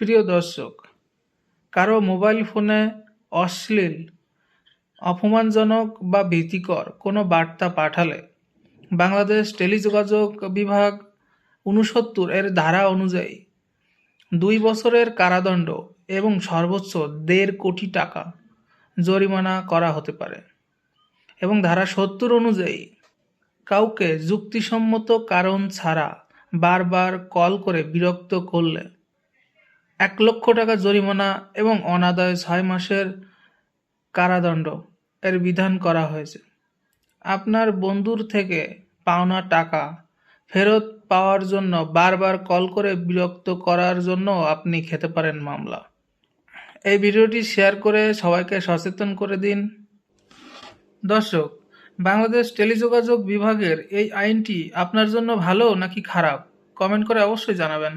প্রিয় দর্শক, কারও মোবাইল ফোনে অশ্লীল, অপমানজনক বা ভীতিকর কোনো বার্তা পাঠালে বাংলাদেশ টেলিযোগাযোগ বিভাগ উনসত্তর এর ধারা অনুযায়ী দুই বছরের কারাদণ্ড এবং সর্বোচ্চ দেড় কোটি টাকা জরিমানা করা হতে পারে এবং ধারা সত্তর অনুযায়ী কাউকে যুক্তিসম্মত কারণ ছাড়া বারবার কল করে বিরক্ত করলে এক লক্ষ টাকা জরিমানা এবং অনাদায় ছয় মাসের কারাদণ্ড এর বিধান করা হয়েছে। আপনার বন্ধুর থেকে পাওনা টাকা ফেরত পাওয়ার জন্য বারবার কল করে বিরক্ত করার জন্য আপনি খেতে পারেন মামলা। এই ভিডিওটি শেয়ার করে সবাইকে সচেতন করে দিন। দর্শক, বাংলাদেশ টেলিযোগাযোগ বিভাগের এই আইনটি আপনার জন্য ভালো নাকি খারাপ? কমেন্ট করে অবশ্যই জানাবেন।